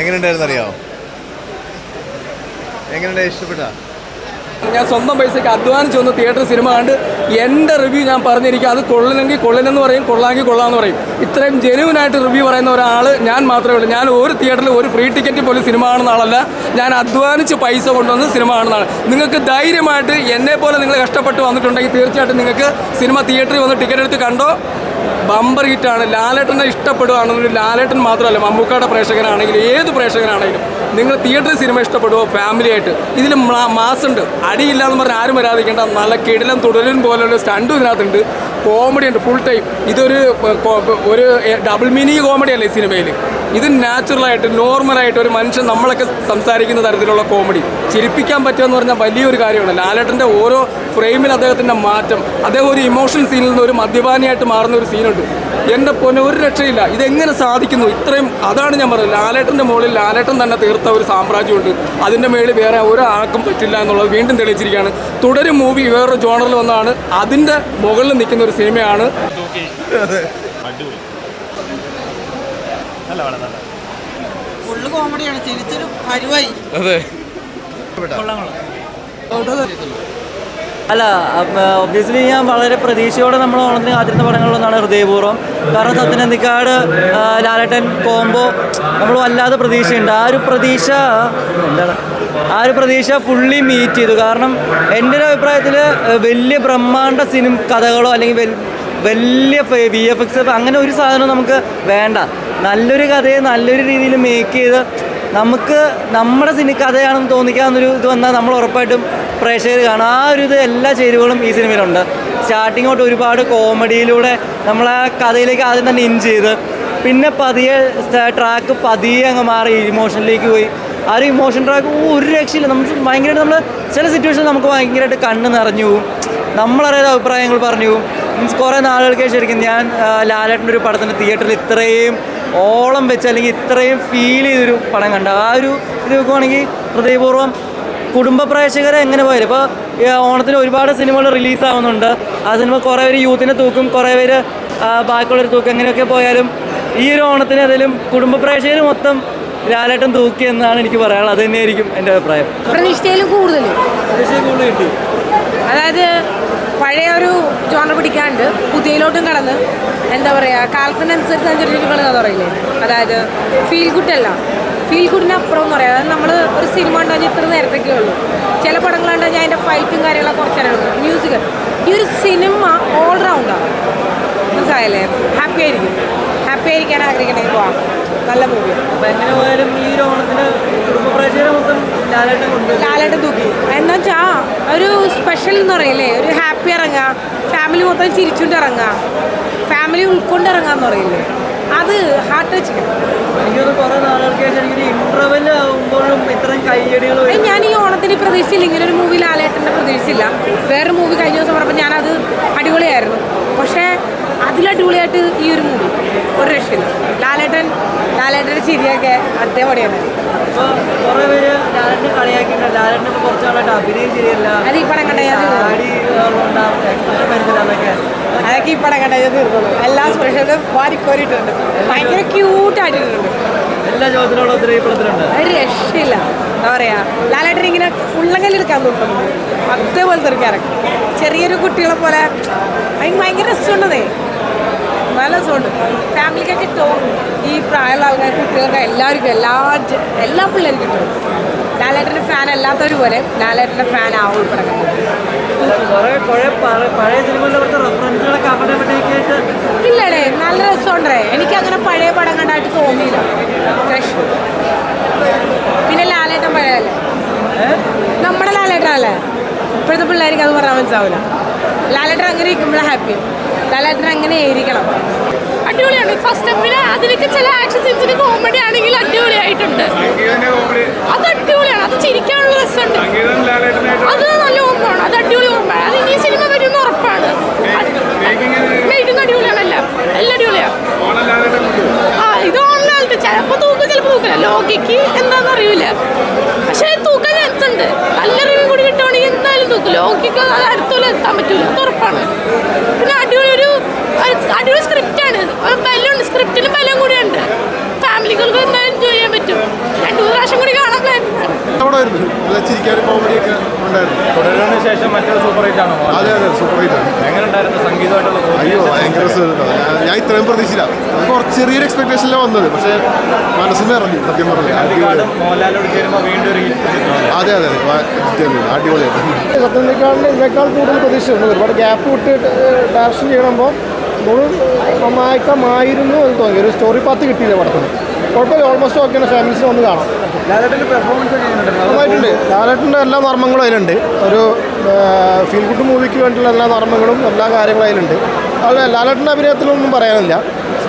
എങ്ങനെയുണ്ടായിരുന്നു എങ്ങനെയുണ്ടായി ഇഷ്ടപ്പെട്ട? ഞാൻ സ്വന്തം പൈസയ്ക്ക് അധ്വാനിച്ച് വന്ന് തിയേറ്റർ സിനിമ കണ്ട് എന്റെ റിവ്യൂ ഞാൻ പറഞ്ഞിരിക്കും അത് കൊള്ളണമെങ്കിൽ കൊള്ളിനെന്ന് പറയും കൊള്ളാമെങ്കിൽ കൊള്ളാമെന്ന് പറയും. ഇത്രയും ജെനുവിനായിട്ട് റിവ്യൂ പറയുന്ന ഒരാൾ ഞാൻ മാത്രമേ ഉള്ളൂ. ഞാൻ ഒരു തിയേറ്ററിൽ ഒരു ഫ്രീ ടിക്കറ്റ് പോലും സിനിമ കാണുന്ന ആളല്ല. ഞാൻ അധ്വാനിച്ച് പൈസ കൊണ്ടുവന്ന് സിനിമ കാണുന്ന കാണുന്നതാണ് നിങ്ങൾക്ക് ധൈര്യമായിട്ട് എന്നെ പോലെ നിങ്ങൾ കഷ്ടപ്പെട്ട് വന്നിട്ടുണ്ടെങ്കിൽ തീർച്ചയായിട്ടും നിങ്ങൾക്ക് സിനിമ തിയേറ്ററിൽ വന്ന് ടിക്കറ്റ് എടുത്ത് കണ്ടോ? ബമ്പർ ഹിറ്റാണ് ലാലേട്ടനെ ഇഷ്ടപ്പെടുകയാണെന്നൊരു ലാലേട്ടൻ മാത്രമല്ല മമ്മൂക്കയുടെ പ്രേക്ഷകനാണെങ്കിലും ഏത് പ്രേക്ഷകനാണെങ്കിലും നിങ്ങൾ തിയേറ്ററിൽ സിനിമ ഇഷ്ടപ്പെടുമോ ഫാമിലിയായിട്ട് ഇതിൽ മാസ് ഉണ്ട് അടിയില്ല എന്ന് പറഞ്ഞാൽ ആരും വരാതിരിക്കേണ്ട നല്ല കിടിലം തുടരും പോലെയുള്ള സ്റ്റണ്ടും ഇതിനകത്തുണ്ട്. കോമഡി ഉണ്ട് ഫുൾ ടൈം ഇതൊരു ഒരു ഡബിൾ മീനിങ് കോമഡി അല്ലേ ഈ സിനിമയിൽ ഇത് നാച്ചുറലായിട്ട് നോർമലായിട്ട് ഒരു മനുഷ്യൻ നമ്മളൊക്കെ സംസാരിക്കുന്ന തരത്തിലുള്ള കോമഡി ചിരിപ്പിക്കാൻ പറ്റുമെന്ന് പറഞ്ഞാൽ വലിയൊരു കാര്യമാണ്. ലാലേട്ടന്റെ ഓരോ ഫ്രെയിമിൽ അദ്ദേഹത്തിന്റെ മാറ്റം അദ്ദേഹം ഒരു ഇമോഷൻ സീനിൽ നിന്ന് ഒരു മദ്യപാനിയായിട്ട് മാറുന്ന ഒരു സീനുണ്ട് എന്റെ പൊന്നെ ഒരു രക്ഷയില്ല. ഇതെങ്ങനെ സാധിക്കുന്നു? ഇത്രയും അതാണ് ഞാൻ പറയുന്നത് ലാലേട്ടന്റെ മുകളിൽ ലാലേട്ടൻ തന്നെ തീർത്ത ഒരു സാമ്രാജ്യമുണ്ട്. അതിന്റെ മേളിൽ വേറെ ഒരാൾക്കും പറ്റില്ല എന്നുള്ളത് വീണ്ടും തെളിയിച്ചിരിക്കുകയാണ്. തുടരും മൂവി വേറൊരു ജോണറിൽ വന്നാണ് അതിന്റെ മുകളിൽ നിൽക്കുന്ന ഒരു സിനിമയാണ്. ഫുള്ള് കോമഡിയാണ്. ചിരിച്ചൊരു അതെ. അല്ല ഒബ്വിയസ്ലി ഞാൻ വളരെ പ്രതീക്ഷയോടെ നമ്മൾ ഓണത്തിന് കാത്തിരുന്ന പടങ്ങളിലൊന്നാണ് ഹൃദയപൂർവം. കാരണം സത്യനന്ദിക്കാട് ലാലേട്ടൻ കോംബോ നമ്മൾ വല്ലാതെ പ്രതീക്ഷയുണ്ട്. ആ ഒരു പ്രതീക്ഷ എന്താണ്? ആ ഒരു പ്രതീക്ഷ ഫുള്ളി മീറ്റ് ചെയ്തു. കാരണം എന്റെ ഒരു അഭിപ്രായത്തിൽ വലിയ ബ്രഹ്മാണ്ട സിനിമ കഥകളോ അല്ലെങ്കിൽ വലിയ വി എഫ് എക്സ് അങ്ങനെ ഒരു സാധനവും നമുക്ക് വേണ്ട. നല്ലൊരു കഥയെ നല്ലൊരു രീതിയിൽ മേക്ക് ചെയ്ത് നമുക്ക് നമ്മുടെ സിനി കഥയാണെന്ന് തോന്നിക്കാവുന്നൊരു ഇത് വന്നാൽ നമ്മൾ ഉറപ്പായിട്ടും പ്രേക്ഷകർ കാണും. ആ ഒരു ഇത് എല്ലാ ചേരുവകളും ഈ സിനിമയിലുണ്ട്. സ്റ്റാർട്ടിങ് തൊട്ട് ഒരുപാട് കോമഡിയിലൂടെ നമ്മൾ ആ കഥയിലേക്ക് ആദ്യം തന്നെ ഇൻ ചെയ്ത്. പിന്നെ പതിയെ ട്രാക്ക് പതിയെ അങ്ങ് മാറി. ഇമോഷനിലേക്ക് പോയി. ആ ഒരു ഇമോഷൻ ട്രാക്ക് ഒരു രക്ഷയില്ല. നമുക്ക് ഭയങ്കരമായിട്ട് നമ്മൾ ചില സിറ്റുവേഷൻ നമുക്ക് ഭയങ്കരമായിട്ട് കണ്ണ് നിറഞ്ഞു പോകും നമ്മളറിയാതെ അഭിപ്രായങ്ങൾ പറഞ്ഞു മീൻസ് കുറേ നാളുകൾക്ക് ശരിക്കും ഞാൻ ലാലേട്ടന്റെ ഒരു പടത്തിന് തിയേറ്ററിൽ ഇത്രയും ഓളം വെച്ച് അല്ലെങ്കിൽ ഇത്രയും ഫീൽ ചെയ്തൊരു പടം കണ്ട. ആ ഒരു ഇത് നോക്കുവാണെങ്കിൽ ഹൃദയപൂർവം കുടുംബ പ്രേക്ഷകരെ എങ്ങനെ പോയാലും ഇപ്പോൾ ഓണത്തിന് ഒരുപാട് സിനിമകൾ റിലീസാവുന്നുണ്ട് ആ സിനിമ കുറേ പേര് യൂത്തിനെ തൂക്കും കുറേ പേര് ബാക്കിയുള്ളൊരു തൂക്കും. എങ്ങനെയൊക്കെ പോയാലും ഈ ഒരു ഓണത്തിന് ഏതെങ്കിലും കുടുംബ പ്രേക്ഷകർ മൊത്തം ലാലേട്ടൻ തൂക്കി എന്നാണ് എനിക്ക് പറയാനുള്ളത്. അത് തന്നെയായിരിക്കും എന്റെ അഭിപ്രായം. പ്രതീക്ഷയിലും കൂടുതൽ. അതായത് പഴയ ഒരു ജോണർ പിടിക്കാണ്ട് പുതിയയിലോട്ടും കടന്ന് എന്താ പറയുക കാലത്തിനനുസരിച്ച് സഞ്ചരിച്ചിട്ടുള്ള കഥ പറയില്ലേ? അതായത് ഫീൽ ഗുഡ് അല്ല. ഫീൽ ഗുഡിനപ്പുറം എന്ന് പറയാം. അതായത് നമ്മൾ ഒരു സിനിമ ഉണ്ടാകുന്ന ഇത്ര നേരത്തേക്കേ ഉള്ളൂ. ചില പടങ്ങളുണ്ട് ഞാൻ അതിന്റെ ഫൈറ്റും കാര്യങ്ങളൊക്കെ എടുക്കും. മ്യൂസിക് ഈ ഒരു സിനിമ ഓൾറൗണ്ടാണ് മനസ്സിലായല്ലേ? ഹാപ്പി ആയിരിക്കും. ഹാപ്പി ആയിരിക്കാൻ ആഗ്രഹിക്കണേ. പോവാം നല്ല മൂവിയാണ് അപ്പോൾ എങ്ങനെ പോയാലും ഈ ഒരു ഓണത്തിന് കുടുംബ പ്രേക്ഷകരെ മൊത്തം ലാലേട്ടൻ കൊണ്ട് ലാലേട്ടൻ തൂക്കി. എന്താ വെച്ചാ ഒരു സ്പെഷ്യൽ എന്ന് പറയില്ലേ? ഒരു ഹാപ്പി ഇറങ്ങുക. ഫാമിലി മൊത്തം ചിരിച്ചുകൊണ്ട് ഇറങ്ങുക. ഫാമിലി ഉൾക്കൊണ്ട് ഇറങ്ങാന്ന് പറയില്ലേ? അത് ഹാർട്ട് ടച്ച് ഞാൻ ഈ ഓണത്തിന് പ്രതീക്ഷിച്ചില്ല ഇങ്ങനെ ഒരു മൂവി ലാലേട്ടന്റെ പ്രതീക്ഷിച്ചില്ല. വേറെ മൂവി കഴിഞ്ഞ ദിവസം പറഞ്ഞപ്പോൾ ഞാനത് അടിപൊളിയായിരുന്നു. പക്ഷേ അതിലടിപൊളിയായിട്ട് ഈ ഒരു മൂവി ഒരു രക്ഷയില്ല. ലാലേട്ടൻ ലാലേട്ടന്റെ ചിരിയൊക്കെ അതേപടിയാണ് അത് ഈ പടം കണ്ട ഈ പടം കണ്ട ഞാൻ തീർന്നുള്ളൂ എല്ലാ സ്പെഷ്യലും വാരിക്കോരിട്ടുണ്ട് ഭയങ്കര ക്യൂട്ടായിട്ടുണ്ട് എല്ലാ ഈ ഒരു രക്ഷയില്ല. എന്താ പറയാ ലാലേട്ടൻ ഇങ്ങനെ ഉള്ളങ്കല്ല് എടുക്കാൻ തോന്നുന്നു അതേപോലത്തെ ഒരു ക്യാരക്ടർ ചെറിയൊരു കുട്ടികളെ പോലെ അതിന് ഭയങ്കര രസമുണ്ടതേ. നല്ല രസമുണ്ട്. ഫാമിലിക്കൊക്കെ ഈ പ്രായമുള്ള ആൾക്കാർ കുട്ടികൾക്ക് എല്ലാവർക്കും എല്ലാ എല്ലാ പിള്ളേർക്കും ലാലേട്ടന്റെ ഫാൻ അല്ലാത്തവർ പോലെ ലാലേട്ടന്റെ ഫാൻ ആവും റെഫറൻസുകളൊക്കെ ഇല്ലടേ നല്ല രസമുണ്ടേ. എനിക്ക് അങ്ങനെ പഴയ പടം കണ്ടായിട്ട് തോന്നിയില്ല. ഫ്രഷ് പിന്നെ ലാലേട്ടൻ പഴയല്ലേ നമ്മുടെ ലാലേട്ടനല്ലേ? ഇപ്പോഴത്തെ പിള്ളേർക്ക് അത് പറയാൻ മനസ്സിലാവില്ല. ലാലേട്ടൻ അങ്ങനെ ഇരിക്കുമ്പോഴാണ് ഹാപ്പി ലാലേട്ടൻ അങ്ങനെ ആയിരിക്കണം. അടിപൊളിയാണ്. ഫസ്റ്റ് സ്റ്റെപ്പിന് അതിലൊക്കെ ചില ആക്ഷൻ സീൻസിന് കോമഡി ആണെങ്കിൽ അടിപൊളിയായിട്ടുണ്ട്. അത് അടിപൊളിയാണ്. അത് ചിരിക്കാനുള്ള രസമുണ്ട്. അത് നല്ല ഓർമ്മയാണ് അത് അടിപൊളി ഓർമ്മയാണ് അത് ഇനി സിനിമ വരുമെന്ന് ഉറപ്പാണ്. കൂടി ഉണ്ട് ഫാമിലികൾക്ക് എന്താ എൻജോയ് ചെയ്യാൻ പറ്റും. രണ്ടു മൂന്ന് പ്രാവശ്യം കൂടി ശേഷം സൂപ്പർ അതെ അതെ സൂപ്പർ എങ്ങനെ ഉണ്ടായിരുന്നു സംഗീതമായിട്ടുള്ള അയ്യോ ഞാൻ ഇത്രയും പ്രതീക്ഷിച്ചില്ല. കുറച്ച് ചെറിയൊരു എക്സ്പെക്ടേഷനിലാണ് വന്നത്. പക്ഷെ മനസ്സിന് ഇറങ്ങി സത്യം പറഞ്ഞില്ല അതെ അതെ അടിപൊളിയാണ് സത്യം കൂടുതൽ പ്രതീക്ഷയുണ്ട് ഒരുപാട് ഗ്യാപ്പ് വിട്ട് ഡാൻസ് ചെയ്യണമ്പോ നമ്മൾ എന്ന് തോന്നി. ഒരു സ്റ്റോറി പാത്ത് കിട്ടിയില്ല പടത്തിന്. കുഴപ്പമില്ല ഓൾമോസ്റ്റ് ഓക്കെയാണ് ഫാമിലീസിന് വന്ന് കാണാം. നന്നായിട്ടുണ്ട്. ലാലേട്ടന്റെ എല്ലാ നർമ്മങ്ങളും അതിലുണ്ട്. ഒരു ഫീൽ ഗുഡ് മൂവിക്ക് വേണ്ടിയുള്ള എല്ലാ നർമ്മങ്ങളും എല്ലാ കാര്യങ്ങളും അതിലുണ്ട്. അതുപോലെ ലാലേട്ടന്റെ അഭിനയത്തിലൊന്നും പറയാനില്ല.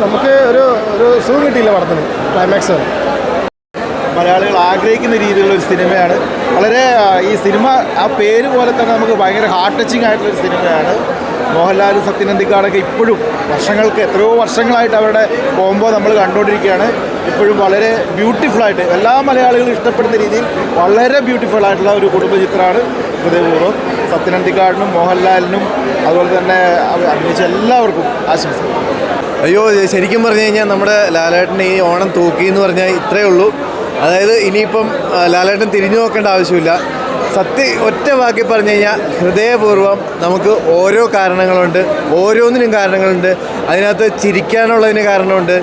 നമുക്ക് ഒരു ഒരു സൂ കിട്ടിയില്ല പടത്തിന്. ക്ലൈമാക്സ് വരെ. മലയാളികൾ ആഗ്രഹിക്കുന്ന രീതിയിലുള്ള ഒരു സിനിമയാണ്. വളരെ ഈ സിനിമ ആ പേര് പോലെ തന്നെ നമുക്ക് ഭയങ്കര ഹാർട്ട് ടച്ചിങ് ആയിട്ടുള്ള ഒരു സിനിമയാണ്. മോഹൻലാൽ സത്യനന്ദിക്കാടൊക്കെ ഇപ്പോഴും വർഷങ്ങൾക്ക് എത്രയോ വർഷങ്ങളായിട്ട് അവരുടെ കോംബോ നമ്മൾ കണ്ടുകൊണ്ടിരിക്കുകയാണ്. ഇപ്പോഴും വളരെ ബ്യൂട്ടിഫുള്ളായിട്ട് എല്ലാ മലയാളികളും ഇഷ്ടപ്പെടുന്ന രീതിയിൽ വളരെ ബ്യൂട്ടിഫുൾ ആയിട്ടുള്ള ഒരു കുടുംബ ചിത്രമാണ് ഹൃദയപൂർവം. സത്യനന്ദിക്കാടിനും മോഹൻലാലിനും അതുപോലെ തന്നെ അഭിനയിച്ച എല്ലാവർക്കും ആശംസ അയ്യോ ശരിക്കും പറഞ്ഞു കഴിഞ്ഞാൽ നമ്മുടെ ലാലേട്ടൻ ഈ ഓണം തൂക്കി എന്ന് പറഞ്ഞാൽ ഇത്രയേ ഉള്ളൂ. അതായത് ഇനിയിപ്പം ലാലേട്ടൻ തിരിഞ്ഞു നോക്കേണ്ട ആവശ്യമില്ല. സത്യ ഒറ്റ വാക്കി പറഞ്ഞു കഴിഞ്ഞാൽ ഹൃദയപൂർവം നമുക്ക് ഓരോ കാരണങ്ങളുണ്ട് ഓരോന്നിനും കാരണങ്ങളുണ്ട്. അതിനകത്ത് ചിരിക്കാനുള്ളതിന് കാരണമുണ്ട്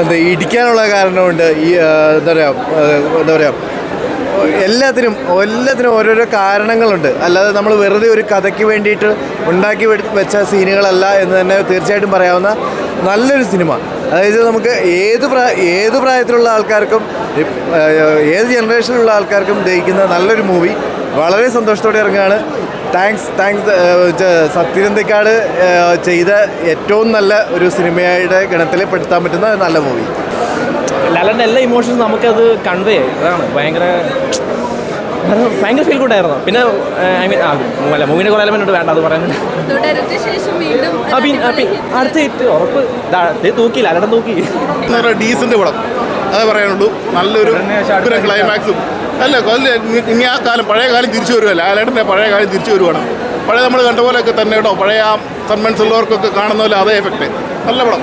എന്താ ഇടിക്കാനുള്ള കാരണമുണ്ട് ഈ എന്താ പറയുക എന്താ പറയുക എല്ലാത്തിനും എല്ലാത്തിനും ഓരോരോ കാരണങ്ങളുണ്ട്. അല്ലാതെ നമ്മൾ വെറുതെ ഒരു കഥയ്ക്ക് വേണ്ടിയിട്ട് ഉണ്ടാക്കി വെച്ച സീനുകളല്ല എന്ന് തന്നെ തീർച്ചയായിട്ടും പറയാവുന്ന നല്ലൊരു സിനിമ. അതായത് നമുക്ക് ഏത് ഏത് പ്രായത്തിലുള്ള ആൾക്കാർക്കും ഏത് ജനറേഷനിലുള്ള ആൾക്കാർക്കും ദഹിക്കുന്ന നല്ലൊരു മൂവി. വളരെ സന്തോഷത്തോടെ ഇറങ്ങുകയാണ്. താങ്ക്സ് താങ്ക്സ് സത്യനന്ദിക്കാട് ചെയ്ത ഏറ്റവും നല്ല ഒരു സിനിമയുടെ ഗണത്തിൽ പെടുത്താൻ പറ്റുന്ന നല്ല മൂവി. ലാലന്റെ എല്ലാ ഇമോഷൻസും നമുക്കത് കൺവേ അതാണ് ഭയങ്കര ഭയങ്കര ഫീൽ ഗുഡായിരുന്നു പിന്നെ ഐ മീൻ ആ അല്ല മൂവിനെ കുറേ എലമെന്റ് വേണ്ട അത് പറയുന്നത് അടുത്ത ഹിറ്റ് ഉറപ്പ്. തൂക്കിയില്ല ദേ തൂക്കി. ഡീസന്റ് പടം. അതേ പറയാനുള്ളൂ. നല്ലൊരു ക്ലൈമാക്സും അല്ല കൊല്ല ഇനി- ആ കാലം പഴയ കാലം തിരിച്ചു വരുമല്ല അലേട്ടന്റെ പഴയ കാലം തിരിച്ചു വരുവാണ്. പഴയ നമ്മൾ കണ്ട പോലെയൊക്കെ തന്നെ കേട്ടോ. പഴയ ആ സൺമൻസ് ഉള്ളവർക്കൊക്കെ കാണുന്ന പോലെ അതേ എഫക്റ്റ് നല്ല പടം.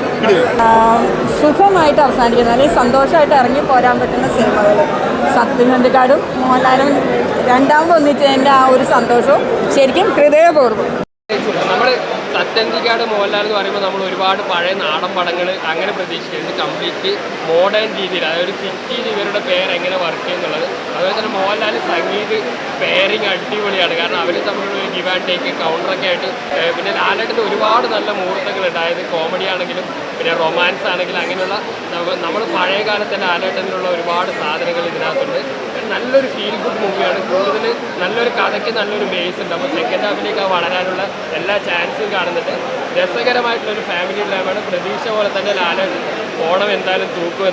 സുഖമായിട്ട് അവസാനിക്കുന്നത് അല്ലെങ്കിൽ സന്തോഷമായിട്ട് ഇറങ്ങി പോരാൻ പറ്റുന്ന സിനിമകൾ സത്യനന്ദിക്കാടും മോഹൻലാലും രണ്ടാമത് ഒന്നിച്ചതിന്റെ ആ ഒരു സന്തോഷവും ശരിക്കും ഹൃദയപൂർവം. സത്യന്തിക്കാട് മോഹൻലാൽ എന്ന് പറയുമ്പോൾ നമ്മൾ ഒരുപാട് പഴയ നാടൻ പടങ്ങൾ അങ്ങനെ പ്രതീക്ഷിക്കുന്നത് കംപ്ലീറ്റ് മോഡേൺ രീതിയിൽ അതായത് സിറ്റിയിൽ ഇവരുടെ പേര് എങ്ങനെ വർക്ക് ചെയ്യുന്നുള്ളത്. അതുപോലെ തന്നെ മോഹൻലാൽ സംഗീത് പേരിങ് അടിപൊളിയാണ്. കാരണം അവർ തമ്മിലുള്ള ഗിവ് ആൻഡ് ടേക്ക് കൗണ്ടറൊക്കെ ആയിട്ട് പിന്നെ ലാലേട്ടന്റെ ഒരുപാട് നല്ല മുഹൂർത്തങ്ങളുണ്ട് അതായത് കോമഡി ആണെങ്കിലും പിന്നെ റൊമാൻസ് ആണെങ്കിലും അങ്ങനെയുള്ള നമ്മൾ പഴയ കാലത്തെ ലാലേട്ടനിലുള്ള ഒരുപാട് സാധനങ്ങൾ ഇതിനകത്തുണ്ട്. നല്ലൊരു ഫീൽ ഗുഡ് മൂവിയാണ് കൂടുതൽ നല്ലൊരു കഥയ്ക്ക് നല്ലൊരു ബേസ് ഉണ്ട്. അപ്പോൾ സെക്കൻഡ് ഹാഫിലേക്ക് വളരാനുള്ള എല്ലാ ചാൻസും കാണുന്നുണ്ട്. രസകരമായിട്ടുള്ളൊരു ഫാമിലി ഡ്രാമയാണ് പ്രതീക്ഷ പോലെ തന്നെ ലാലൻ ഓണം എന്തായാലും തൂക്കും